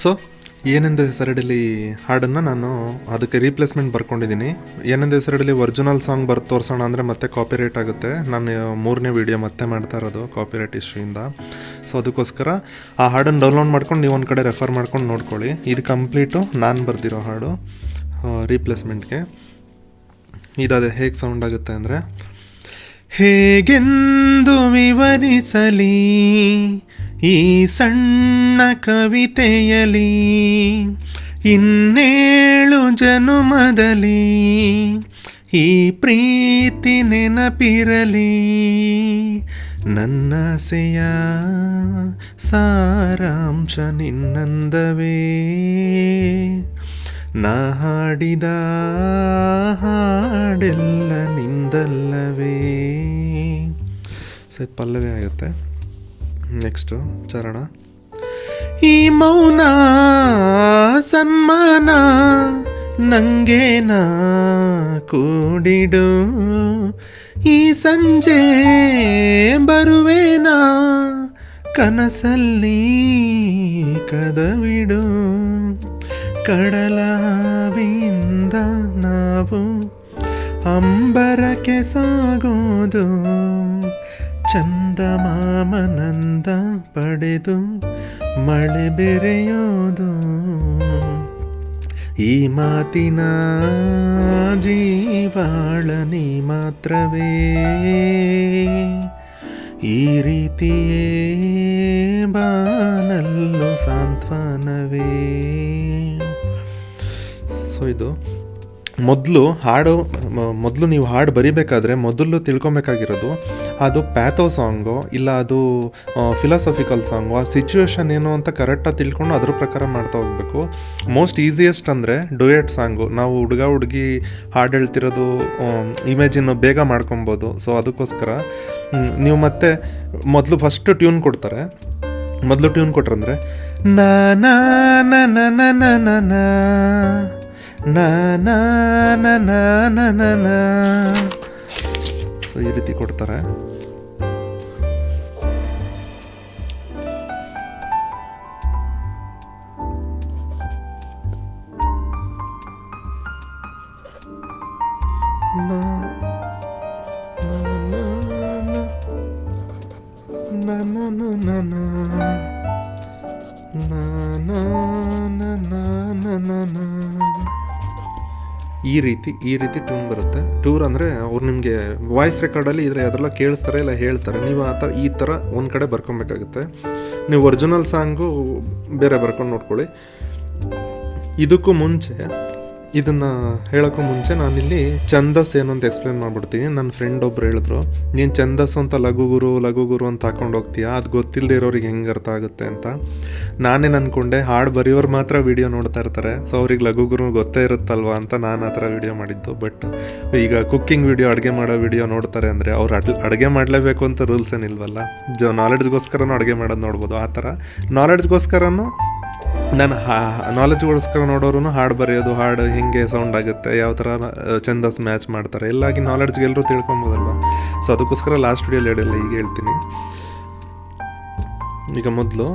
So ಏನೆಂದು ಹೆಸರಿಡಲಿ ಹಾಡನ್ನು ನಾನು ಅದಕ್ಕೆ ರೀಪ್ಲೇಸ್ಮೆಂಟ್ ಬರ್ಕೊಂಡಿದ್ದೀನಿ. ಏನೆಂದು ಹೆಸರಿಡಲಿ ಒರಿಜಿನಲ್ ಸಾಂಗ್ ಬರ್ ತೋರಿಸೋಣ ಅಂದರೆ ಮತ್ತೆ ಕಾಪಿರೈಟ್ ಆಗುತ್ತೆ. ನಾನು ಮೂರನೇ ವೀಡಿಯೋ ಮತ್ತೆ ಮಾಡ್ತಾ ಇರೋದು ಕಾಪಿರೈಟ್ ಇಶ್ಯೂಯಿಂದ ಸೊ ಅದಕ್ಕೋಸ್ಕರ ಆ ಹಾಡನ್ನು ಡೌನ್ಲೋಡ್ ಮಾಡ್ಕೊಂಡು ನೀವು ಒಂದು ಕಡೆ ರೆಫರ್ ಮಾಡ್ಕೊಂಡು ನೋಡ್ಕೊಳ್ಳಿ. ಇದು ಕಂಪ್ಲೀಟು ನಾನು ಬರ್ದಿರೋ ಹಾಡು ರೀಪ್ಲೇಸ್ಮೆಂಟ್ಗೆ ಇದಾದೆ ಹೇಗೆ ಸೌಂಡ್ ಆಗುತ್ತೆ ಅಂದರೆ, ಹೇಗೆಂದು ವಿವರಿಸಲಿ? ಈ ಸಣ್ಣ ಕವಿತೆಯಲಿ, ಇನ್ನೇಳು ಜನುಮದಲಿ ಈ ಪ್ರೀತಿ ನೆನಪಿರಲಿ. ನನ್ನಸೆಯ ಸಾರಾಂಶ ನಿನ್ನಂದವೇ. ನಾ ಹಾಡಿದ ಹಾಡೆಲ್ಲ ನಿಂದಲ್ಲವೇ. ಸೊ ಇದು ಪಲ್ಲವಿ ಆಗುತ್ತೆ. ನೆಕ್ಸ್ಟು ಚರಣ ಈ ಮೌನ, ಸನ್ಮಾನ, ನಂಗೇನಾ ಕೂಡಿಡು? ಈ ಸಂಜೆ ಬರುವೇನಾ? ಕನಸಲ್ಲಿ ಕದವಿಡು? ಕಡಲಾವಿಂದ ನಾವು ಅಂಬರಕ್ಕೆ ಸಾಗೋದು? ಚಂದಮಾಮನಂದ ಪಡೆದು ಮಳೆ ಬೆರೆಯೋದು. ಈ ಮಾತಿನ ಜೀವಾಳನಿ ಮಾತ್ರವೇ. ಈ ರೀತಿಯೇ ಬಾನಲ್ಲು ಸಾಂತ್ವನವೇ. ಸೊ ಇದು ಮೊದಲು ಹಾಡು ಮೊದಲು ನೀವು ಹಾಡು ಬರಿಬೇಕಾದ್ರೆ ಮೊದಲು ತಿಳ್ಕೊಬೇಕಾಗಿರೋದು ಅದು ಪ್ಯಾಥೋ ಸಾಂಗು ಇಲ್ಲ ಅದು ಫಿಲಾಸಫಿಕಲ್ ಸಾಂಗು ಆ ಸಿಚುವೇಶನ್ ಏನು ಅಂತ ಕರೆಕ್ಟಾಗಿ ತಿಳ್ಕೊಂಡು ಅದ್ರ ಪ್ರಕಾರ ಮಾಡ್ತಾ ಹೋಗ್ಬೇಕು ಮೋಸ್ಟ್ ಈಸಿಯೆಸ್ಟ್ ಅಂದರೆ ಡುಯೆಟ್ ಸಾಂಗು ನಾವು ಹುಡುಗ ಹುಡುಗಿ ಹಾಡು ಹೇಳ್ತಿರೋದು ಇಮೇಜಿನ್ನು ಬೇಗ ಮಾಡ್ಕೊಬೋದು ಸೊ ಅದಕ್ಕೋಸ್ಕರ ನೀವು ಮತ್ತೆ ಮೊದಲು ಫಸ್ಟ್ ಟ್ಯೂನ್ ಕೊಡ್ತಾರೆ ಮೊದಲು ಟ್ಯೂನ್ ಕೊಟ್ರಂದ್ರೆ ನಾ ಸೊ ಈ ರೀತಿ ಕೊಡ್ತಾರೆ na na ಈ ರೀತಿ ಈ ರೀತಿ ಟ್ಯೂನ್ ಬರುತ್ತೆ. ಟೂರ್ ಅಂದರೆ ಅವ್ರು ನಿಮಗೆ ವಾಯ್ಸ್ ರೆಕಾರ್ಡಲ್ಲಿ ಇದ್ರೆ ಅದೆಲ್ಲ ಕೇಳಿಸ್ತಾರೆ, ಇಲ್ಲ ಹೇಳ್ತಾರೆ. ನೀವು ಆ ಥರ ಈ ಥರ ಒಂದು ಕಡೆ ಬರ್ಕೊಬೇಕಾಗುತ್ತೆ. ನೀವು ಒರಿಜಿನಲ್ ಸಾಂಗು ಬೇರೆ ಬರ್ಕೊಂಡು ನೋಡ್ಕೊಳ್ಳಿ. ಇದಕ್ಕೂ ಮುಂಚೆ ಇದನ್ನು ಹೇಳೋಕ್ಕೂ ಮುಂಚೆ ನಾನಿಲ್ಲಿ ಛಂದಸ್ ಏನು ಅಂತ ಎಕ್ಸ್ಪ್ಲೇನ್ ಮಾಡ್ಬಿಡ್ತೀನಿ. ನನ್ನ ಫ್ರೆಂಡ್ ಒಬ್ರು ಹೇಳಿದ್ರು, ನೀನು ಛಂದಸ್ ಅಂತ ಲಘು ಗುರು ಲಘು ಗುರು ಅಂತ ಹಾಕೊಂಡು ಹೋಗ್ತೀಯಾ? ಅದು ಗೊತ್ತಿಲ್ಲದೆ ಇರೋರಿಗೆ ಹೆಂಗೆ ಅರ್ಥ ಆಗುತ್ತೆ ಅಂತ. ನಾನೇನು ಅಂದ್ಕೊಂಡೆ ಹಾಡು ಬರೆಯೋರು ಮಾತ್ರ ವಿಡಿಯೋ ನೋಡ್ತಾ ಇರ್ತಾರೆ. ಸೊ ಅವ್ರಿಗೆ ಲಘು ಗುರು ಗೊತ್ತೇ ಇರುತ್ತಲ್ವಾ ಅಂತ ನಾನು ಆ ಥರ ವಿಡಿಯೋ ಮಾಡಿದ್ದು. ಬಟ್ ಈಗ ಕುಕ್ಕಿಂಗ್ ವಿಡಿಯೋ ಅಡುಗೆ ಮಾಡೋ ವಿಡಿಯೋ ನೋಡ್ತಾರೆ ಅಂದರೆ ಅವ್ರು ಅಡ್, ಅಡುಗೆ ಮಾಡಲೇಬೇಕು ಅಂತ ರೂಲ್ಸ್ ಏನಿಲ್ವಲ್ಲ? ಜ ನಾಲೆಡ್ಜ್ಗೋಸ್ಕರನೂ ಅಡುಗೆ ಮಾಡೋದು ನೋಡ್ಬೋದು. ಆ ಥರ ನಾಲೆಡ್ಜ್ಗೋಸ್ಕರನೂ ನಾನು ನಾಲೆಜ್ಗೋಸ್ಕರ ನೋಡೋರು ಹಾಡು ಬರೆಯೋದು, ಹಾಡು ಹೇಗೆ ಸೌಂಡ್ ಆಗುತ್ತೆ, ಯಾವ ಥರ ಛಂದಸ್ ಮ್ಯಾಚ್ ಮಾಡ್ತಾರೆ. ಎಲ್ಲಾಗಿ ನಾಲೆಡ್ಜ್ಗೆ ಎಲ್ಲರೂ ತಿಳ್ಕೊಬೋದಲ್ವ? ಸೊ ಅದಕ್ಕೋಸ್ಕರ ಲಾಸ್ಟ್ ವಿಡಿಯೋಲಿ ಹೇಳಿಲ್ಲ, ಈಗ ಹೇಳ್ತೀನಿ. ಈಗ ಮೊದಲು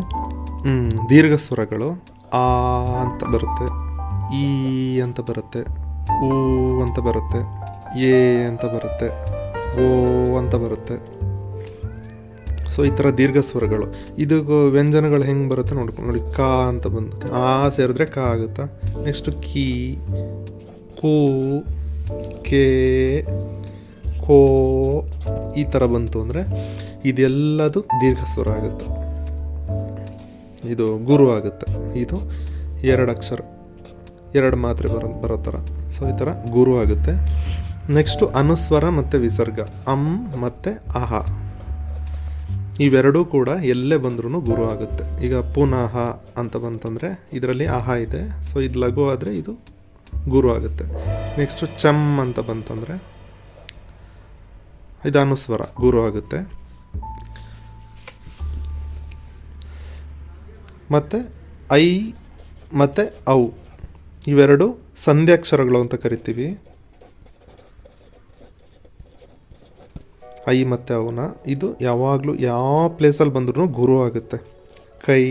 ದೀರ್ಘ ಸ್ವರಗಳು ಆ ಅಂತ ಬರುತ್ತೆ, ಈ ಅಂತ ಬರುತ್ತೆ, ಊ ಅಂತ ಬರುತ್ತೆ, ಎ ಅಂತ ಬರುತ್ತೆ, ಓ ಅಂತ ಬರುತ್ತೆ. ಸೊ ಈ ಥರ ದೀರ್ಘ ಸ್ವರಗಳು. ಇದು ವ್ಯಂಜನಗಳು ಹೆಂಗೆ ಬರುತ್ತೆ ನೋಡ್ಕೊಂಡು ನೋಡಿ, ಕ ಅಂತ ಬಂದು, ಆ ಸೇರಿದ್ರೆ ಕ ಆಗುತ್ತಾ? ನೆಕ್ಸ್ಟು ಕೀ, ಕೂ, ಕೆ, ಕೋ, ಈ ಥರ ಬಂತು ಅಂದರೆ ಇದೆಲ್ಲದು ದೀರ್ಘ ಸ್ವರ ಆಗುತ್ತೆ. ಇದು ಗುರು ಆಗುತ್ತೆ. ಇದು ಎರಡು ಅಕ್ಷರ, ಎರಡು ಮಾತ್ರೆ ಬರೋ ಬರೋ ಥರ. ಸೊ ಈ ಥರ ಗುರು ಆಗುತ್ತೆ. ನೆಕ್ಸ್ಟು ಅನುಸ್ವರ ಮತ್ತು ವಿಸರ್ಗ. ಅಂ ಮತ್ತು ಆಹಾ ಇವೆರಡೂ ಕೂಡ ಎಲ್ಲೇ ಬಂದ್ರೂ ಗುರು ಆಗುತ್ತೆ. ಈಗ ಪುನಃ ಅಂತ ಬಂತಂದರೆ ಇದರಲ್ಲಿ ಆಹಾ ಇದೆ. ಸೊ ಇದು ಲಘು ಆದರೆ ಇದು ಗುರು ಆಗುತ್ತೆ. ನೆಕ್ಸ್ಟು ಚಮ್ ಅಂತ ಬಂತಂದರೆ ಇದು ಅನುಸ್ವರ, ಗುರು ಆಗುತ್ತೆ. ಮತ್ತು ಐ, ಮತ್ತು ಔ. ಇವೆರಡು ಸಂಧ್ಯಾಕ್ಷರಗಳು ಅಂತ ಕರಿತೀವಿ. ಐ ಮತ್ತು ಅವನ. ಇದು ಯಾವಾಗಲೂ ಯಾವ ಪ್ಲೇಸಲ್ಲಿ ಬಂದ್ರೂ ಗುರು ಆಗುತ್ತೆ. ಕೈ,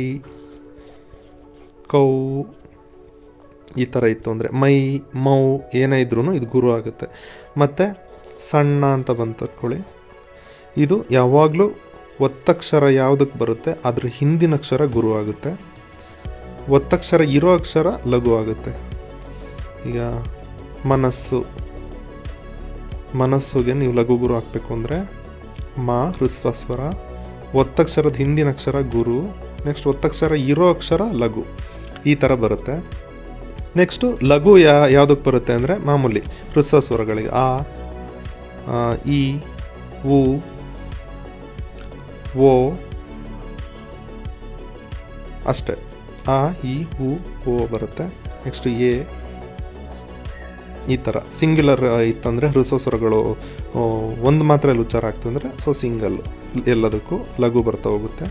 ಕೌ, ಈ ಥರ ಇತ್ತು ಅಂದರೆ ಮೈ, ಮೌ ಏನೇ ಇದ್ರೂ ಇದು ಗುರು ಆಗುತ್ತೆ. ಮತ್ತು ಸಣ್ಣ ಅಂತ ಬಂತು ಅಂದ್ಕೊಳ್ಳಿ ಇದು ಯಾವಾಗಲೂ ಒತ್ತಕ್ಷರ ಯಾವುದಕ್ಕೆ ಬರುತ್ತೆ? ಅದ್ರ ಹಿಂದಿನ ಅಕ್ಷರ ಗುರು ಆಗುತ್ತೆ. ಒತ್ತಕ್ಷರ ಇರೋ ಅಕ್ಷರ ಲಘು ಆಗುತ್ತೆ. ಈಗ ಮನಸ್ಸು. ಮನಸ್ಸುಗೆ ನೀವು ಲಘು ಗುರು ಹಾಕಬೇಕು ಅಂದರೆ ಮಾ, ಹೃಸ್ವಸ್ವರ, ಒತ್ತಕ್ಷರದ ಹಿಂದಿನ ಅಕ್ಷರ ಗುರು ನೆಕ್ಸ್ಟ್ ಒತ್ತಕ್ಷರ ಇರೋ ಅಕ್ಷರ ಲಘು. ಈ ಥರ ಬರುತ್ತೆ. ನೆಕ್ಸ್ಟು ಲಘು ಯಾ ಯಾವುದಕ್ಕೆ ಬರುತ್ತೆ ಅಂದರೆ ಮಾಮೂಲಿ ಹೃಸ್ವ ಸ್ವರಗಳಿಗೆ ಆ ಇ ಉ, ಓ, ಅಷ್ಟೇ. ಆ ಇ ಉ, ಓ ಬರುತ್ತೆ. ನೆಕ್ಸ್ಟು ಎ ಈ ಥರ ಸಿಂಗ್ಯುಲರ್ ಇತ್ತಂದರೆ ಹೃಸ್ವ ಸ್ವರಗಳು ಒಂದು ಮಾತ್ರ ಮಾತ್ರೆಯಲ್ಲಿ ಉಚ್ಚಾರ ಆಗ್ತಂದರೆ ಸೊ ಸಿಂಗಲ್ ಎಲ್ಲದಕ್ಕೂ ಲಘು ಬರ್ತಾ ಹೋಗುತ್ತೆ.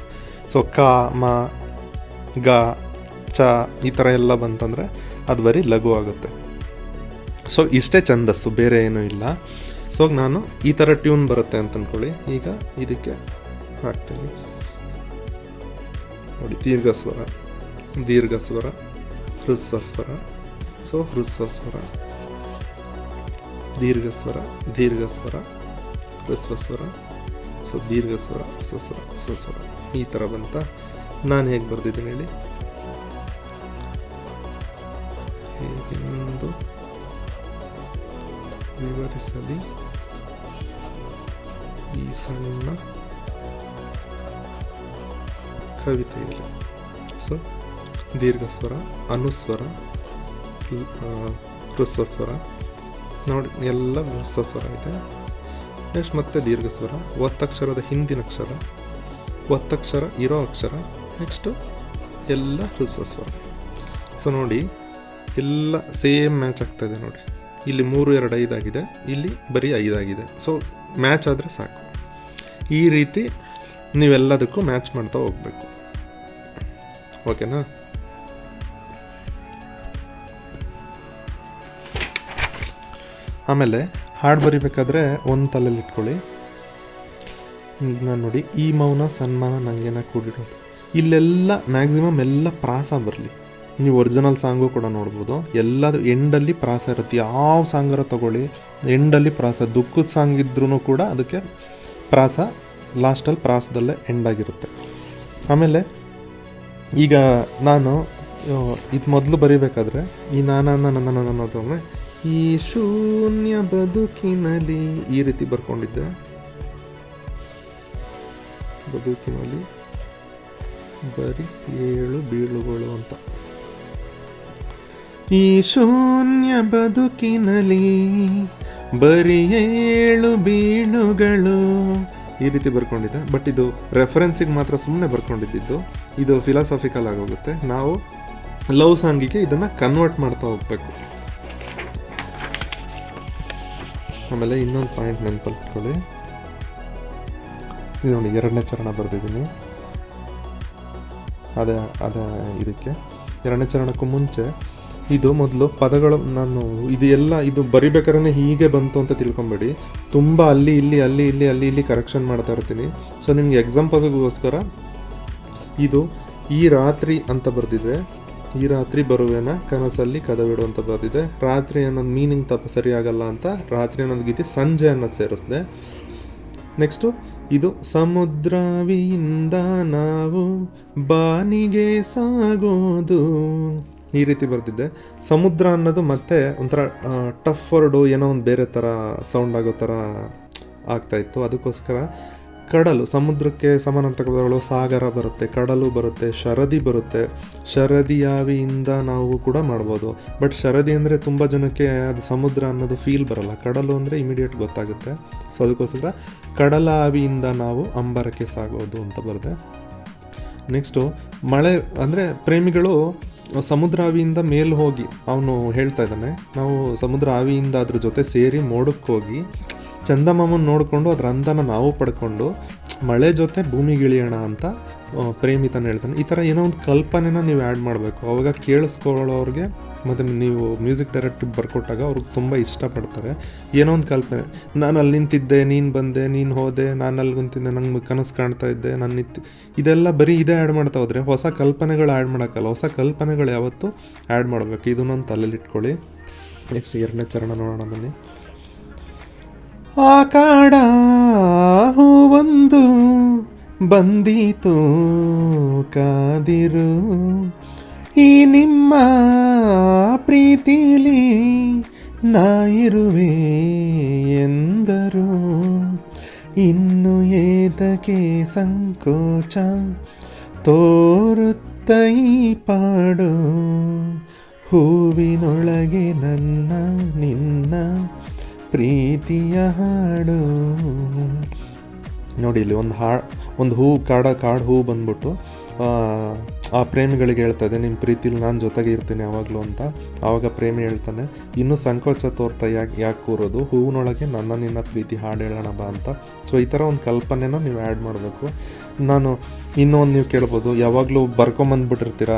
ಸೊ ಕ, ಮ, ಗ, ಚ ಈ ಥರ ಎಲ್ಲ ಬಂತಂದರೆ ಅದು ಬರೀ ಲಘು ಆಗುತ್ತೆ. ಸೊ ಇಷ್ಟೇ ಛಂದಸ್ಸು, ಬೇರೆ ಏನೂ ಇಲ್ಲ. ಸೊ ನಾನು ಈ ಥರ ಟ್ಯೂನ್ ಬರುತ್ತೆ ಅಂತ ಅಂದ್ಕೊಳ್ಳಿ ಈಗ ಇದಕ್ಕೆ ಹಾಕ್ತೀನಿ. ನೋಡಿ, ದೀರ್ಘ ಸ್ವರ ದೀರ್ಘ ಸ್ವರ, ಹೃಸ್ವ ಸ್ವರ. ಸೊ ಹೃಸ್ವ ಸ್ವರ. ದೀರ್ಘ ಸ್ವರ ದೀರ್ಘ ಸ್ವರ ಸ್ವರ ಸೊ ದೀರ್ಘ ಸ್ವರ ಸ್ವಸ್ವರ ಸ್ವಸ್ವರ. ಈ ಥರ ಬಂತ. ನಾನು ಹೇಗೆ ಬರೆದಿದ್ದೀನಿ ಹೇಳಿ. ಹೇಗೆಂದು ವಿವರಿಸಲಿ. ಈ ಸಣ್ಣ ಕವಿತೆಯಲ್ಲಿ. ಸೊ ದೀರ್ಘ ಸ್ವರ ಅನುಸ್ವರ ಹೃಸ್ವಸ್ವರ ನೋಡಿ, ಎಲ್ಲ ಹೊಸ ಸ್ವರ ಇದೆ. ನೆಕ್ಸ್ಟ್ ಮತ್ತೆ ದೀರ್ಘ ಸ್ವರ ಒತ್ತಕ್ಷರದ ಹಿಂದಿನ ಅಕ್ಷರ ಒತ್ತಕ್ಷರ ಇರೋ ಅಕ್ಷರ, ನೆಕ್ಸ್ಟು ಎಲ್ಲ ಹೃಸ್ವ ಸ್ವರ. ಸೊ ನೋಡಿ, ಎಲ್ಲ ಸೇಮ್ ಮ್ಯಾಚ್ ಆಗ್ತಾ ಇದೆ ನೋಡಿ. ಇಲ್ಲಿ ಮೂರು, ಎರಡು ಐದಾಗಿದೆ ಇಲ್ಲಿ ಬರೀ ಐದಾಗಿದೆ ಸೊ ಮ್ಯಾಚ್ ಆದರೆ ಸಾಕು. ಈ ರೀತಿ ನೀವೆಲ್ಲದಕ್ಕೂ ಮ್ಯಾಚ್ ಮಾಡ್ತಾ ಹೋಗ್ಬೇಕು. ಓಕೆನಾ ಆಮೇಲೆ ಹಾಡು ಬರಿಬೇಕಾದ್ರೆ ಒಂದು ತಲೆಯಲ್ಲಿ ಇಟ್ಕೊಳ್ಳಿ. ನಾನು ನೋಡಿ, ಈ ಮೌನ ಸನ್ಮಾನ ನನಗೇನ ಕೂಡಿರುತ್ತೆ ಇಲ್ಲೆಲ್ಲ ಮ್ಯಾಕ್ಸಿಮಮ್ ಎಲ್ಲ ಪ್ರಾಸ ಬರಲಿ. ನೀವು ಒರಿಜಿನಲ್ ಸಾಂಗು ಕೂಡ ನೋಡ್ಬೋದು. ಎಲ್ಲದು ಎಂಡಲ್ಲಿ ಪ್ರಾಸ ಇರುತ್ತೆ. ಯಾವ ಸಾಂಗರ ತಗೊಳ್ಳಿ. ಎಂಡಲ್ಲಿ ಪ್ರಾಸ, ದುಃಖದ ಸಾಂಗ್ ಇದ್ರೂ ಕೂಡ ಅದಕ್ಕೆ ಪ್ರಾಸ ಲಾಸ್ಟಲ್ಲಿ ಪ್ರಾಸದಲ್ಲೇ ಎಂಡ್ ಆಗಿರುತ್ತೆ. ಆಮೇಲೆ ಈಗ ನಾನು, ಇದು ಮೊದಲು ಬರೀಬೇಕಾದ್ರೆ ಈ ನಾನ ನನ್ನ ಅನ್ನೋದೊಮ್ಮೆ ಈ ಶೂನ್ಯ ಬದುಕಿನಲ್ಲಿ ಈ ರೀತಿ ಬರ್ಕೊಂಡಿದ್ದೆ. ಬದುಕಿನಲ್ಲಿ ಬರಿ ಏಳು ಬೀಳುಗಳು ಅಂತ. ಈ ಶೂನ್ಯ ಬದುಕಿನಲ್ಲಿ ಬರೀ ಏಳು ಬೀಳುಗಳು ಈ ರೀತಿ ಬರ್ಕೊಂಡಿದ್ದೆ ಬಟ್ ಇದು ರೆಫರೆನ್ಸಿಗೆ ಮಾತ್ರ ಸುಮ್ಮನೆ ಬರ್ಕೊಂಡಿದ್ದು. ಇದು ಫಿಲಾಸಫಿಕಲ್ ಆಗೋಗುತ್ತೆ ನಾವು ಲವ್ ಸಾಂಗಿಗೆ ಇದನ್ನು ಕನ್ವರ್ಟ್ ಮಾಡ್ತಾ ಹೋಗ್ಬೇಕು. ಆಮೇಲೆ ಇನ್ನೊಂದು ಪಾಯಿಂಟ್ ನೆನಪಲ್ಕೊಳ್ಳಿ ಇದು ನೋಡಿ, ಎರಡನೇ ಚರಣ ಬರೆದಿದ್ದೀನಿ. ಅದೇ ಅದೇ ಇದಕ್ಕೆ. ಎರಡನೇ ಚರಣಕ್ಕೂ ಮುಂಚೆ ಇದು ಮೊದಲು ಪದಗಳು ನಾನು ಇದು ಎಲ್ಲ ಇದು ಬರಿಬೇಕಾದ್ರೆ ಹೀಗೆ ಬಂತು ಅಂತ ತಿಳ್ಕೊಬೇಡಿ. ತುಂಬ ಅಲ್ಲಿ, ಇಲ್ಲಿ ಅಲ್ಲಿ ಇಲ್ಲಿ ಅಲ್ಲಿ, ಇಲ್ಲಿ ಕರೆಕ್ಷನ್ ಮಾಡ್ತಾ ಇರ್ತೀನಿ. ಸೊ ನಿಮಗೆ ಎಕ್ಸಾಂಪಲ್ಗೋಸ್ಕರ ಇದು ಈ ರಾತ್ರಿ ಅಂತ ಬರೆದಿದೆ ಈ ರಾತ್ರಿ ಬರುವೆನ? ಕನಸಲ್ಲಿ ಕದವಿಡು ಅಂತ ಬರೆದಿದೆ ರಾತ್ರಿ ಅನ್ನೋದು ಮೀನಿಂಗ್ ತಪ್ಪ, ಸರಿಯಾಗಲ್ಲ ಅಂತ ರಾತ್ರಿ ಅನ್ನೋದು ಗೀತೆ ಸಂಜೆ ಅನ್ನೋದು ಸೇರಿಸಿದೆ. ನೆಕ್ಸ್ಟು ಇದು ಸಮುದ್ರವಿಯಿಂದ ನಾವು ಬಾನಿಗೆ ಸಾಗೋದು. ಈ ರೀತಿ ಬರ್ತಿದ್ದೆ ಸಮುದ್ರ ಅನ್ನೋದು ಮತ್ತೆ ಒಂಥರ ಟಫ್ ವರ್ಡು ಏನೋ ಒಂದು ಬೇರೆ ಥರ ಸೌಂಡ್ ಆಗೋ ಥರ ಆಗ್ತಾ ಇತ್ತು. ಅದಕ್ಕೋಸ್ಕರ ಕಡಲು, ಸಮುದ್ರಕ್ಕೆ ಸಮಾನಾರ್ಥಕ ಪದಗಳು ಸಾಗರ ಬರುತ್ತೆ, ಕಡಲು ಬರುತ್ತೆ, ಶರದಿ ಬರುತ್ತೆ. ಶರದಿಯಾವಿಯಿಂದ ನಾವು ಕೂಡ ಮಾಡ್ಬೋದು. ಬಟ್ ಶರದಿ ಅಂದರೆ ತುಂಬ ಜನಕ್ಕೆ ಅದು ಸಮುದ್ರ ಅನ್ನೋದು ಫೀಲ್ ಬರಲ್ಲ. ಕಡಲು ಅಂದರೆ ಇಮಿಡಿಯೇಟ್ ಗೊತ್ತಾಗುತ್ತೆ. ಸೊ ಅದಕ್ಕೋಸ್ಕರ ಕಡಲಾವಿಯಿಂದ ನಾವು ಅಂಬರಕ್ಕೆ ಸಾಗೋದು ಅಂತ ಬರುತ್ತೆ ನೆಕ್ಸ್ಟು ಮಳೆ ಅಂದರೆ ಪ್ರೇಮಿಗಳು ಸಮುದ್ರ ಆವಿಯಿಂದ ಮೇಲೆ ಹೋಗಿ, ಅವನು ಹೇಳ್ತಾ ಇದ್ದಾನೆ, ನಾವು ಸಮುದ್ರ ಆವಿಯಿಂದ ಅದ್ರ ಜೊತೆ ಸೇರಿ ಮೋಡಕ್ಕೆ ಹೋಗಿ ಚಂದಮಾಮನ್ ನೋಡಿಕೊಂಡು ಅದರ ಅಂದನ ನಾವು ಪಡ್ಕೊಂಡು ಮಳೆ ಜೊತೆ ಭೂಮಿಗಿಳಿಯೋಣ ಅಂತ ಪ್ರೇಮಿತನ ಹೇಳ್ತಾನೆ. ಈ ಥರ ಏನೋ ಒಂದು ಕಲ್ಪನೆನ ನೀವು ಆ್ಯಡ್ ಮಾಡಬೇಕು. ಅವಾಗ ಕೇಳಿಸ್ಕೊಳ್ಳೋರಿಗೆ ಮತ್ತು ನೀವು ಮ್ಯೂಸಿಕ್ ಡೈರೆಕ್ಟಿಗೆ ಬರ್ಕೊಟ್ಟಾಗ ಅವ್ರಿಗೆ ತುಂಬ ಇಷ್ಟಪಡ್ತಾರೆ. ಏನೋ ಒಂದು ಕಲ್ಪನೆ. ನಾನು ಅಲ್ಲಿ ನಿಂತಿದ್ದೆ, ನೀನು ಬಂದೆ, ನೀನು ಹೋದೆ, ನಾನು ಅಲ್ಲಿ ಕುಂತಿದ್ದೆ, ನಂಗೆ ಕನಸು ಕಾಣ್ತಾ ಇದ್ದೆ, ನಾನು ನಿಂತು, ಇದೆಲ್ಲ ಬರೀ ಇದೇ ಆ್ಯಡ್ ಮಾಡ್ತಾ ಹೋದರೆ ಹೊಸ ಕಲ್ಪನೆಗಳು ಆ್ಯಡ್ ಮಾಡೋಕ್ಕಲ್ಲ. ಹೊಸ ಕಲ್ಪನೆಗಳು ಯಾವತ್ತೂ ಆ್ಯಡ್ ಮಾಡಬೇಕು. ಇದನ್ನೊಂದು ತಲೆಯಲ್ಲಿ ನೆಕ್ಸ್ಟ್ ಎರಡನೇ ಚರಣ ನೋಡೋಣ ಬನ್ನಿ. ಆ ಕಾಡ ಒಂದು ಬಂದಿತು ಕಾದಿರು. ಈ ನಿಮ್ಮ ಪ್ರೀತಿಲಿ ನಾ ಇರುವೆ ಎಂದರು. ಇನ್ನು ಏತಕ್ಕೆ ಸಂಕೋಚ ತೋರುತ್ತ ಪಾಡು. ಹೂವಿನೊಳಗೆ ನನ್ನ ನಿನ್ನ ಪ್ರೀತಿಯ ಹಾಡು. ನೋಡಿ ಇಲ್ಲಿ ಒಂದು ಹಾ ಒಂದು ಹೂ ಕಾಡ ಕಾಡು ಹೂ ಬಂದ್ಬಿಟ್ಟು ಆ, ಪ್ರೇಮಿಗಳಿಗೆ ಹೇಳ್ತದೆ ನಿಮ್ಮ ಪ್ರೀತಿಲಿ ನಾನು ಜೊತೆಗೆ ಇರ್ತೀನಿ ಯಾವಾಗಲೂ ಅಂತ. ಆವಾಗ ಪ್ರೇಮಿ ಹೇಳ್ತಾನೆ ಇನ್ನೂ ಸಂಕೋಚ ತೋರ್ತಾ ಯಾಕೆ ಯಾಕೆ ಕೂರೋದು? ಹೂವಿನೊಳಗೆ ನನ್ನ ನಿನ್ನ ಪ್ರೀತಿ ಹಾಡು ಹೇಳೋಣ ಬಾ ಅಂತ. ಸೊ ಈ ಥರ ಒಂದು ಕಲ್ಪನೆನ ನೀವು ಆ್ಯಡ್ ಮಾಡಬೇಕು. ನಾನು ಇನ್ನೂ ಒಂದು ನೀವು ಕೇಳ್ಬೋದು ಯಾವಾಗಲೂ ಬರ್ಕೊಂಬಂದ್ಬಿಟ್ಟಿರ್ತೀರ?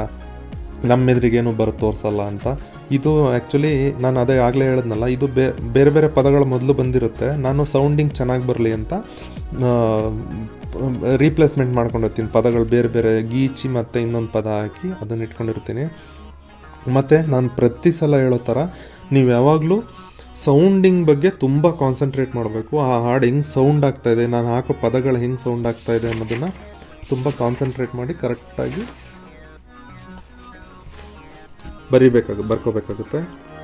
ನಮ್ಮ ಎದುರಿಗೇನು ಬರೋ ತೋರಿಸಲ್ಲ ಅಂತ. ಇದು ಆ್ಯಕ್ಚುಲಿ ನಾನು ಅದೇ ಆಗಲೇ ಹೇಳಿದ್ನಲ್ಲ, ಇದು ಬೇರೆ ಬೇರೆ ಪದಗಳು ಮೊದಲು ಬಂದಿರುತ್ತೆ. ನಾನು ಸೌಂಡಿಂಗ್ ಚೆನ್ನಾಗಿ ಬರಲಿ ಅಂತ ರೀಪ್ಲೇಸ್ಮೆಂಟ್ ಮಾಡ್ಕೊಂಡಿರ್ತೀನಿ ಪದಗಳು ಬೇರೆ ಬೇರೆ. ಗೀಚಿ ಮತ್ತು ಇನ್ನೊಂದು ಪದ ಹಾಕಿ ಅದನ್ನು ಇಟ್ಕೊಂಡಿರ್ತೀನಿ. ಮತ್ತು ನಾನು ಪ್ರತಿ ಸಲ ಹೇಳೋ ಥರ, ನೀವು ಯಾವಾಗಲೂ ಸೌಂಡಿಂಗ್ ಬಗ್ಗೆ ತುಂಬ ಕಾನ್ಸಂಟ್ರೇಟ್ ಮಾಡಬೇಕು. ಆ ಹಾಡು ಹೆಂಗೆ ಸೌಂಡ್ ಆಗ್ತಾಯಿದೆ ನಾನು ಹಾಕೋ ಪದಗಳು ಹೆಂಗೆ ಸೌಂಡ್ ಆಗ್ತಾಯಿದೆ ಅನ್ನೋದನ್ನು ತುಂಬ ಕಾನ್ಸಂಟ್ರೇಟ್ ಮಾಡಿ ಕರೆಕ್ಟಾಗಿ ಬರಿಬೇಕಾಗ, ಬರ್ಕೋಬೇಕಾಗುತ್ತೆ.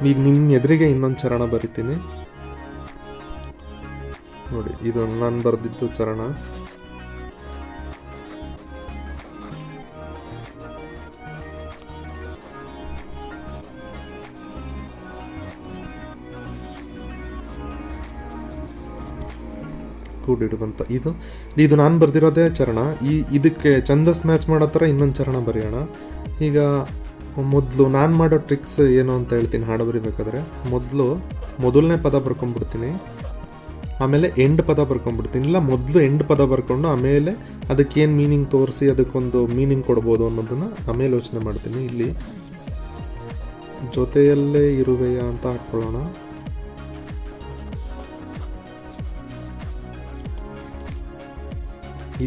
ಈಗ ನಿಮ್ಮ ಎದುರಿಗೆ ಇನ್ನೊಂದು ಚರಣ ಬರಿತೀನಿ. ನೋಡಿ, ಇದು ನಾನು ಬರೆದಿದ್ದು ಚರಣ. ಕೂಡಿಡುವಂತ ಇದು. ಇದು ನಾನು ಬರೆದಿರೋದೇ ಚರಣ. ಈ, ಇದಕ್ಕೆ ಛಂದಸ್ ಮ್ಯಾಚ್ ಮಾಡೋ ಥರ ಇನ್ನೊಂದು ಚರಣ ಬರೆಯೋಣ. ಈಗ ಮೊದಲು ನಾನು ಮಾಡೋ ಟ್ರಿಕ್ಸ್ ಏನು ಅಂತ ಹೇಳ್ತೀನಿ, ಹಾಡು ಬರಿಬೇಕಾದ್ರೆ. ಮೊದಲು ಮೊದಲನೇ ಪದ ಬರ್ಕೊಂಡ್ಬಿಡ್ತೀನಿ, ಆಮೇಲೆ ಎಂಡ್ ಪದ ಬರ್ಕೊಂಡ್ಬಿಡ್ತೀನಿ, ಇಲ್ಲ ಮೊದಲು ಎಂಡ್ ಪದ ಬರ್ಕೊಂಡು ಆಮೇಲೆ ಅದಕ್ಕೇನು ಮೀನಿಂಗ್ ತೋರಿಸಿ ಅದಕ್ಕೊಂದು ಮೀನಿಂಗ್ ಕೊಡ್ಬೋದು ಅನ್ನೋದನ್ನು ಆಮೇಲೆ ಯೋಚನೆ ಮಾಡ್ತೀನಿ. ಇಲ್ಲಿ ಜೊತೆಯಲ್ಲೇ ಇರುವೆಯ ಅಂತ ಹಾಕ್ಕೊಳ್ಳೋಣ.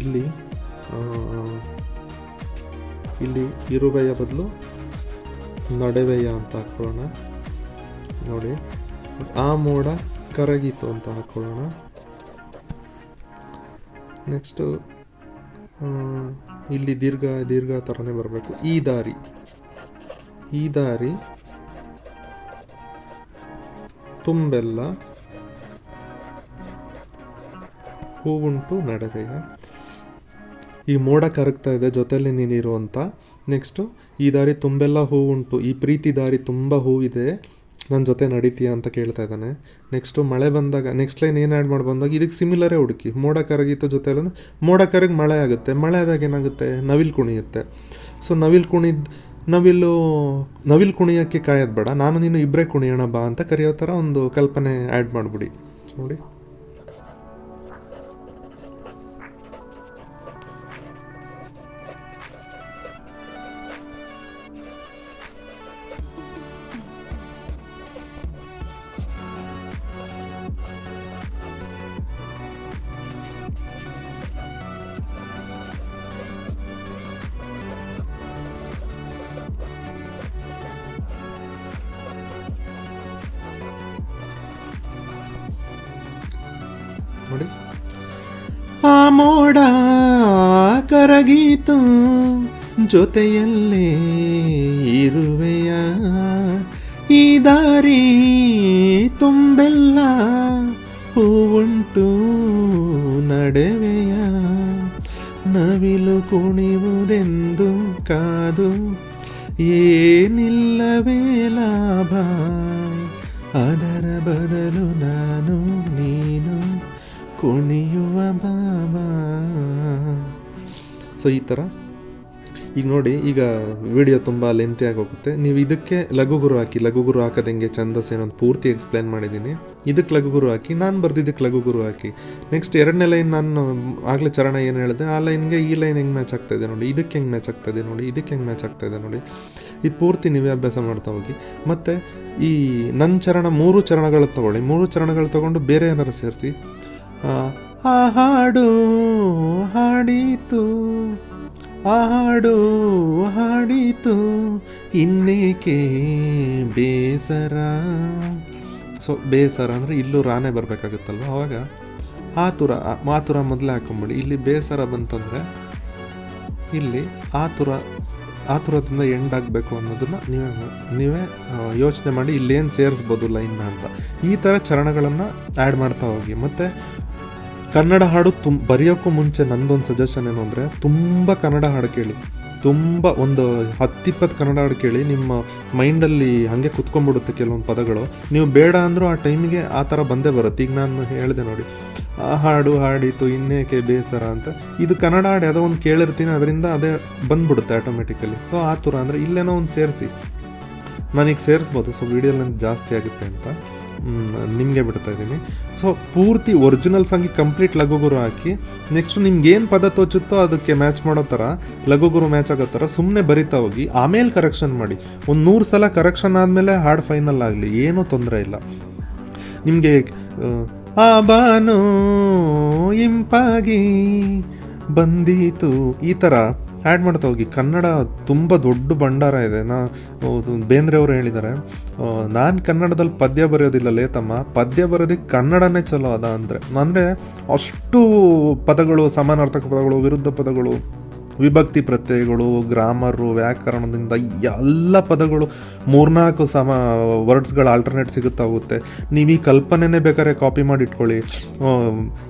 ಇಲ್ಲಿ ಇಲ್ಲಿ ಇರುವೆಯ ಬದಲು ನಡೆವೆಯ ಅಂತ ಹಾಕ್ಕೊಳ್ಳೋಣ. ನೋಡಿ, ಆ ಮೋಡ ಕರಗಿತು ಅಂತ ಹಾಕ್ಕೊಳ್ಳೋಣ. ನೆಕ್ಸ್ಟು ಇಲ್ಲಿ ದೀರ್ಘ ದೀರ್ಘ ಥರನೇ ಬರಬೇಕು. ಈ ದಾರಿ. ಈ ದಾರಿ ತುಂಬೆಲ್ಲ ಹೂವುಂಟು ನಡೆವೆಯ. ಈ ಮೋಡ ಕರಗ್ತಾ ಇದೆ, ಜೊತೆಯಲ್ಲಿ ನೀನಿರುವಂಥ ನೆಕ್ಸ್ಟು ಈ ದಾರಿ ತುಂಬೆಲ್ಲ ಹೂವು ಉಂಟು ಈ ಪ್ರೀತಿ ದಾರಿ ತುಂಬ ಹೂವಿದೆ. ನನ್ನ ಜೊತೆ ನಡೀತೀಯಾ ಅಂತ ಕೇಳ್ತಾ ಇದ್ದಾನೆ. ನೆಕ್ಸ್ಟು ಮಳೆ ಬಂದಾಗ ನೆಕ್ಸ್ಟ್ ಲೈನ್ ಏನು ಆ್ಯಡ್ ಮಾಡಿ ಬಂದಾಗ ಇದಕ್ಕೆ ಸಿಮಿಲರೇ ಹುಡುಕಿ. ಮೋಡ ಕರಗಿತ್ತು ಜೊತೆ ಅಲ್ಲ, ಮೋಡ ಕರಗಿ ಮಳೆ ಆಗುತ್ತೆ. ಮಳೆ ಆದಾಗ ಏನಾಗುತ್ತೆ? ನವಿಲು ಕುಣಿಯುತ್ತೆ. ಸೊ ನವಿಲು ಕುಣಿದ್, ನವಿಲು ನವಿಲು ಕುಣಿಯೋಕ್ಕೆ ಕಾಯೋದು ಬೇಡ. ನಾನು ನೀನು ಇಬ್ಬರೇ ಕುಣಿಯೋಣ ಬಾ ಅಂತ ಕರೆಯೋ ಥರ ಒಂದು ಕಲ್ಪನೆ ಆ್ಯಡ್ ಮಾಡಿಬಿಡಿ. ನೋಡಿ. ನೋಡಿ ಆ ಮೋಡ ಕರಗೀತು ಜೊತೆಯಲ್ಲೇ ಇರುವೆಯ. ಈ ದಾರಿ ತುಂಬೆಲ್ಲ ಹೂವುಂಟು ನಡೆವೆಯ. ನವಿಲು ಕುಣಿಯುವುದೆಂದು ಕಾದು, ಏನಿಲ್ಲವೇ ಲಾಭ. ಅದರ ಬದಲು ನೀನು ಕುಣಿಯುವ ಬಾಬಾ ಸೊ ಈ ಥರ ಈಗ ನೋಡಿ, ಈಗ ವಿಡಿಯೋ ತುಂಬ ಲೆಂತಿ ಆಗೋಗುತ್ತೆ ನೀವು ಇದಕ್ಕೆ ಲಘುಗುರು ಹಾಕಿ, ಲಘುಗುರು ಹಾಕೋದು ಹೆಂಗೆ ಛಂದಸ್ ಏನೊಂದು ಪೂರ್ತಿ ಎಕ್ಸ್ಪ್ಲೇನ್ ಮಾಡಿದ್ದೀನಿ ಇದಕ್ಕೆ ಲಘುಗುರು ಹಾಕಿ, ನಾನು ಬರ್ದಿದ್ದಕ್ಕೆ ಲಘುಗುರು ಹಾಕಿ. ನೆಕ್ಸ್ಟ್ ಎರಡನೇ ಲೈನ್ ನಾನು ಆಗಲೇ ಚರಣ ಏನು ಹೇಳಿದೆ, ಆ ಲೈನ್ಗೆ ಈ ಲೈನ್ ಹೆಂಗೆ ಮ್ಯಾಚ್ ಆಗ್ತಾ ನೋಡಿ, ಇದಕ್ಕೆ ಹೆಂಗೆ ಮ್ಯಾಚ್ ಆಗ್ತಾ ನೋಡಿ, ಇದಕ್ಕೆ ಹೆಂಗೆ ಮ್ಯಾಚ್ ಆಗ್ತಾ ನೋಡಿ. ಇದು ಪೂರ್ತಿ ನೀವೇ ಅಭ್ಯಾಸ ಮಾಡ್ತಾ ಹೋಗಿ. ಮತ್ತು ಈ ನನ್ನ ಚರಣ ಮೂರು ಚರಣಗಳು ತಗೊಳ್ಳಿ. ಮೂರು ಚರಣಗಳು ತಗೊಂಡು ಬೇರೆ ಏನಾರು ಸೇರಿಸಿ. ಆ ಹಾಡು ಹಾಡಿತು, ಆ ಹಾಡು ಹಾಡಿತು, ಇನ್ನೇಕೆ ಬೇಸರ? ಸೊ ಬೇಸರ ಅಂದರೆ ಇಲ್ಲೂ ರಾನೇ ಬರಬೇಕಾಗುತ್ತಲ್ವ ಅವಾಗ? ಆತುರ ಮಾತುರ ಮೊದಲೇ ಹಾಕೊಂಬಿಡಿ. ಇಲ್ಲಿ ಬೇಸರ ಬಂತಂದರೆ ಇಲ್ಲಿ ಆತುರ, ಆತುರದಿಂದ ಎಂಡ್ ಆಗಬೇಕು ಅನ್ನೋದನ್ನ ನೀವೇ ನೀವೇ ಯೋಚನೆ ಮಾಡಿ ಇಲ್ಲೇನು ಸೇರಿಸ್ಬೋದು ಲೈನ್ನ ಅಂತ. ಈ ಥರ ಚರಣಗಳನ್ನು ಆ್ಯಡ್ ಮಾಡ್ತಾ ಹೋಗಿ. ಮತ್ತು ಕನ್ನಡ ಹಾಡು ತುಂಬ ಬರೆಯೋಕ್ಕೂ ಮುಂಚೆ ನಂದೊಂದು ಸಜೆಷನ್ ಏನು ಅಂದರೆ ತುಂಬ ಕನ್ನಡ ಹಾಡು ಕೇಳಿ. ತುಂಬ ಒಂದು ಹತ್ತಿಪ್ಪತ್ತು ಕನ್ನಡ ಹಾಡು ಕೇಳಿ, ನಿಮ್ಮ ಮೈಂಡಲ್ಲಿ ಹಾಗೆ ಕುತ್ಕೊಂಡ್ಬಿಡುತ್ತೆ ಕೆಲವೊಂದು ಪದಗಳು. ನೀವು ಬೇಡ ಅಂದರೂ ಆ ಟೈಮಿಗೆ ಆ ಥರ ಬಂದೇ ಬರುತ್ತೆ. ಈಗ ನಾನು ಹೇಳಿದೆ ನೋಡಿ, ಆ ಹಾಡು ಹಾಡಿತು, ಇನ್ನೇಕೆ ಬೇಸರ ಅಂತ. ಇದು ಕನ್ನಡ ಹಾಡು ಯಾವುದೋ ಒಂದು ಕೇಳಿರ್ತೀನಿ, ಅದರಿಂದ ಅದೇ ಬಂದ್ಬಿಡುತ್ತೆ ಆಟೋಮೆಟಿಕಲಿ ಸೊ ಆ ಥರ ಅಂದರೆ ಇಲ್ಲೇನೋ ಒಂದು ಸೇರಿಸಿ. ನಾನೀಗ ಸೇರಿಸ್ಬೋದು, ಸೊ ವೀಡಿಯೋ ಲೆಂತ್ ಜಾಸ್ತಿ ಆಗುತ್ತೆ ಅಂತ. ನಿಮಗೆ ಬಿಡ್ತಾ ಇದ್ದೀನಿ. ಸೊ ಪೂರ್ತಿ ಒರಿಜಿನಲ್ ಸಾಂಗಿಗೆ ಕಂಪ್ಲೀಟ್ ಲಘುಗುರು ಹಾಕಿ ನೆಕ್ಸ್ಟ್ ನಿಮ್ಗೆ ಏನು ಪದ ತೋಚುತ್ತೋ ಅದಕ್ಕೆ ಮ್ಯಾಚ್ ಮಾಡೋ ಥರ ಲಘುಗುರು ಮ್ಯಾಚ್ ಆಗೋ ಥರ ಸುಮ್ಮನೆ ಬರಿತಾ ಹೋಗಿ, ಆಮೇಲೆ ಕರೆಕ್ಷನ್ ಮಾಡಿ. ಒಂದು ನೂರು ಸಲ ಕರೆಕ್ಷನ್ ಆದಮೇಲೆ ಹಾಡು ಫೈನಲ್ ಆಗಲಿ, ಏನೂ ತೊಂದರೆ ಇಲ್ಲ. ನಿಮಗೆ, ಆ ಬಾನು ಇಂಪಾಗಿ ಬಂದೀತು, ಈ ಥರ ಆ್ಯಡ್ ಮಾಡ್ತಾ ಹೋಗಿ. ಕನ್ನಡ ತುಂಬ ದೊಡ್ಡ ಭಂಡಾರ ಇದೆ. ನಾ ಬೇಂದ್ರೆ ಅವರು ಹೇಳಿದ್ದಾರೆ. ನಾನು ಕನ್ನಡದಲ್ಲಿ ಪದ್ಯ ಬರೆಯೋದಿಲ್ಲ ಲೇತಮ್ಮ. ಪದ್ಯ ಬರೋದಕ್ಕೆ ಕನ್ನಡನೇ ಚಲೋ ಅದ ಅಂದರೆ. ಅಂದರೆ ಅಷ್ಟು ಪದಗಳು, ಸಮಾನಾರ್ಥಕ ಪದಗಳು, ವಿರುದ್ಧ ಪದಗಳು ವಿಭಕ್ತಿ ಪ್ರತ್ಯಯಗಳು, ಗ್ರಾಮರು, ವ್ಯಾಕರಣದಿಂದ ಎಲ್ಲ ಪದಗಳು ಮೂರ್ನಾಲ್ಕು ಸಮ ವರ್ಡ್ಸ್ಗಳು ಆಲ್ಟರ್ನೇಟ್ ಸಿಗುತ್ತಾ ಹೋಗುತ್ತೆ ನೀವು ಈ ಕಲ್ಪನೆನೇ ಬೇಕಾದ್ರೆ ಕಾಪಿ ಮಾಡಿ ಇಟ್ಕೊಳ್ಳಿ.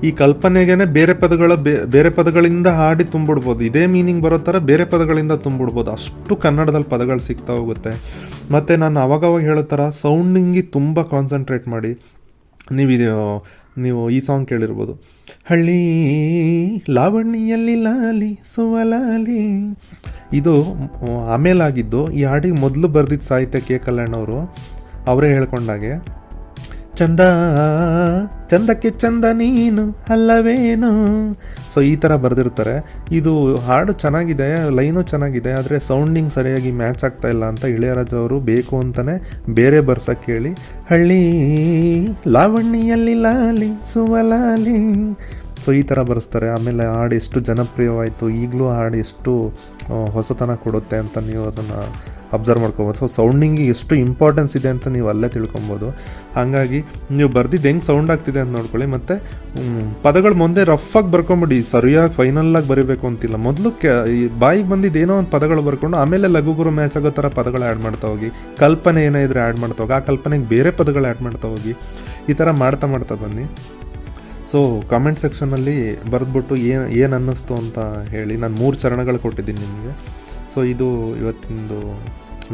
ಈ ಕಲ್ಪನೆಗೇನೆ ಬೇರೆ ಪದಗಳ ಬೇರೆ ಪದಗಳಿಂದ ಹಾಡಿ ತುಂಬಿಡ್ಬೋದು. ಇದೇ ಮೀನಿಂಗ್ ಬರೋ ಥರ ಬೇರೆ ಪದಗಳಿಂದ ತುಂಬಿಡ್ಬೋದು. ಅಷ್ಟು ಕನ್ನಡದಲ್ಲಿ ಪದಗಳು ಸಿಗ್ತಾ ಹೋಗುತ್ತೆ. ಮತ್ತು ನಾನು ಅವಾಗವಾಗ ಹೇಳೋ ಥರ ಸೌಂಡಿಂಗಿಗೆ ತುಂಬ ಕಾನ್ಸಂಟ್ರೇಟ್ ಮಾಡಿ. ನೀವು ಇದು, ನೀವು ಈ ಸಾಂಗ್ ಕೇಳಿರ್ಬೋದು. ಹಳ್ಳಿ ಲಾವಣಿಯಲ್ಲಿ ಲಾಲಿ, ಸುವಲಾಲಿ. ಇದು ಆಮೇಲಾಗಿದ್ದು ಈ ಹಾಡಿಗೆ ಮೊದಲು ಬರೆದಿದ್ದ ಸಾಹಿತ್ಯ ಕೆ. ಕಲ್ಯಾಣ್ ಅವರು, ಅವರೇ ಹೇಳ್ಕೊಂಡಾಗೆ, ಚಂದ ಚಂದಕ್ಕೆ ಚಂದ ನೀನು ಅಲ್ಲವೇನು? ಸೊ ಈ ಥರ ಬರೆದಿರ್ತಾರೆ. ಇದು ಹಾಡು ಚೆನ್ನಾಗಿದೆ, ಲೈನು ಚೆನ್ನಾಗಿದೆ, ಆದರೆ ಸೌಂಡಿಂಗ್ ಸರಿಯಾಗಿ ಮ್ಯಾಚ್ ಆಗ್ತಾ ಇಲ್ಲ ಅಂತ ಇಳೆಯರಾಜ ಅವರು ಬೇಕು ಅಂತಲೇ ಬೇರೆ ಬರ್ಸಕ್ಕೆ ಹೇಳಿ ಹಳ್ಳಿ ಲಾವಣ್ಣಿಯಲ್ಲಿ ಲಾಲಿ, ಸುವಲಾಲಿ. ಸೊ ಈ ಥರ ಬರೆಸ್ತಾರೆ. ಆಮೇಲೆ ಹಾಡು ಎಷ್ಟು ಜನಪ್ರಿಯವಾಯಿತು, ಈಗಲೂ ಹಾಡು ಎಷ್ಟು ಹೊಸತನ ಕೊಡುತ್ತೆ ಅಂತ ನೀವು ಅದನ್ನು ಅಬ್ಸರ್ವ್ ಮಾಡ್ಕೊಬೋದು. ಸೊ ಸೌಂಡಿಂಗ್ ಎಷ್ಟು ಇಂಪಾರ್ಟೆನ್ಸ್ ಇದೆ ಅಂತ ನೀವು ಅಲ್ಲೇ ತಿಳ್ಕೊಬೋದು. ಹಾಗಾಗಿ ನೀವು ಬರ್ದಿದ್ದು ಹೆಂಗೆ ಸೌಂಡ್ ಆಗ್ತಿದೆ ಅಂತ ನೋಡ್ಕೊಳ್ಳಿ. ಮತ್ತು ಪದಗಳು ಮುಂದೆ ರಫಾಗಿ ಬರ್ಕೊಂಬಿಡಿ. ಸರಿಯಾಗಿ ಫೈನಲ್ಲಾಗಿ ಬರೀಬೇಕು ಅಂತಿಲ್ಲ. ಮೊದಲು ಕೆ ಬಾಯಿಗೆ ಬಂದಿದ್ದು ಏನೋ ಒಂದು ಪದಗಳು ಬರ್ಕೊಂಡು ಆಮೇಲೆ ಲಘುಗುರು ಮ್ಯಾಚ್ ಆಗೋ ಥರ ಪದಗಳು ಆ್ಯಡ್ ಮಾಡ್ತಾ ಹೋಗಿ. ಕಲ್ಪನೆ ಏನೋ ಇದ್ರೆ ಆ್ಯಡ್ ಮಾಡ್ತಾ ಹೋಗಿ. ಆ ಕಲ್ಪನೆಗೆ ಬೇರೆ ಪದಗಳು ಆ್ಯಡ್ ಮಾಡ್ತಾ ಹೋಗಿ. ಈ ಥರ ಮಾಡ್ತಾ ಮಾಡ್ತಾ ಬನ್ನಿ. ಸೊ ಕಾಮೆಂಟ್ ಸೆಕ್ಷನಲ್ಲಿ ಬರೆದ್ಬಿಟ್ಟು ಏನು ಏನು ಅನ್ನಿಸ್ತು ಅಂತ ಹೇಳಿ. ನಾನು ಮೂರು ಚರಣಗಳು ಕೊಟ್ಟಿದ್ದೀನಿ ನಿಮಗೆ. ಸೊ ಇದು ಇವತ್ತಿಂದು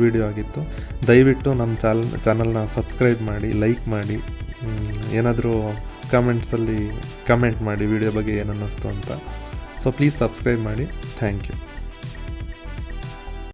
ವಿಡಿಯೋ ಆಗಿತ್ತು. ದಯವಿಟ್ಟು ನಮ್ಮ ಚಾಲ್ ಚಾನಲ್ನ ಸಬ್ಸ್ಕ್ರೈಬ್ ಮಾಡಿ ಲೈಕ್ ಮಾಡಿ ಏನಾದರೂ ಕಮೆಂಟ್ಸಲ್ಲಿ ಕಮೆಂಟ್ ಮಾಡಿ ವಿಡಿಯೋ ಬಗ್ಗೆ ಏನನ್ನಿಸ್ತು ಅಂತ. ಸೊ ಪ್ಲೀಸ್ ಸಬ್ಸ್ಕ್ರೈಬ್ ಮಾಡಿ. Thank you